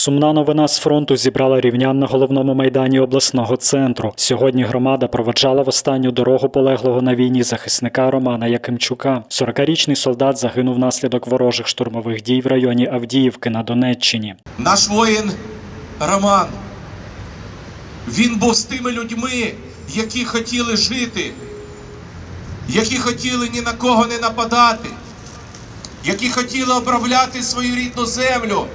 Сумна новина з фронту зібрала рівнян на головному майдані обласного центру. Сьогодні громада проводжала в останню дорогу полеглого на війні захисника Романа Якимчука. 40-річний солдат загинув внаслідок ворожих штурмових дій в районі Авдіївки на Донеччині. Наш воїн Роман. Він був з тими людьми, які хотіли жити, які хотіли ні на кого не нападати, які хотіли обробляти свою рідну землю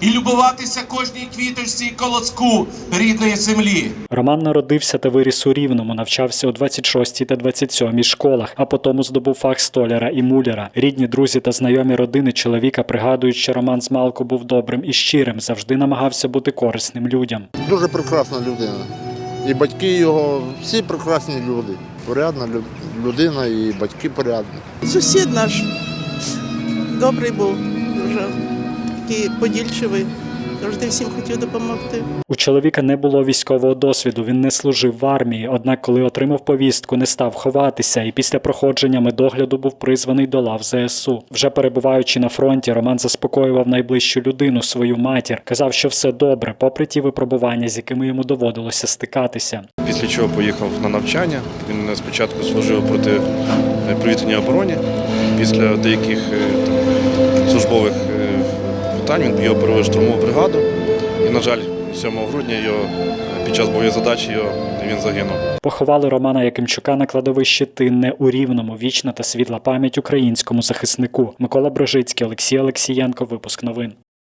і любуватися кожній квіточці і колоску рідної землі. Роман народився та виріс у Рівному, навчався у 26 та 27 школах, а потім здобув фах столяра і муляра. Рідні, друзі та знайомі родини чоловіка пригадують, що Роман з Малку був добрим і щирим, завжди намагався бути корисним людям. Дуже прекрасна людина. І батьки його, всі прекрасні люди. Порядна лю- людина і батьки порядні. Сусід наш добрий був, дуже такий подільчивий, завжди всім хотів допомогти. У чоловіка не було військового досвіду, він не служив в армії. Однак, коли отримав повістку, не став ховатися, і після проходження медогляду був призваний до лав ЗСУ. Вже перебуваючи на фронті, Роман заспокоював найближчу людину, свою матір. Казав, що все добре, попри ті випробування, з якими йому доводилося стикатися. Після чого поїхав на навчання. Він спочатку служив проти е, повітряній обороні. Після деяких е, там, службових е, питань він його перевели штурмову бригаду. І, на жаль, 7 грудня його під час бойової задачі його, він загинув. Поховали Романа Якимчука на кладовищі Тинне у Рівному. Вічна та світла пам'ять українському захиснику. Микола Брожицький, Олексій Олексієнко. Випуск новин.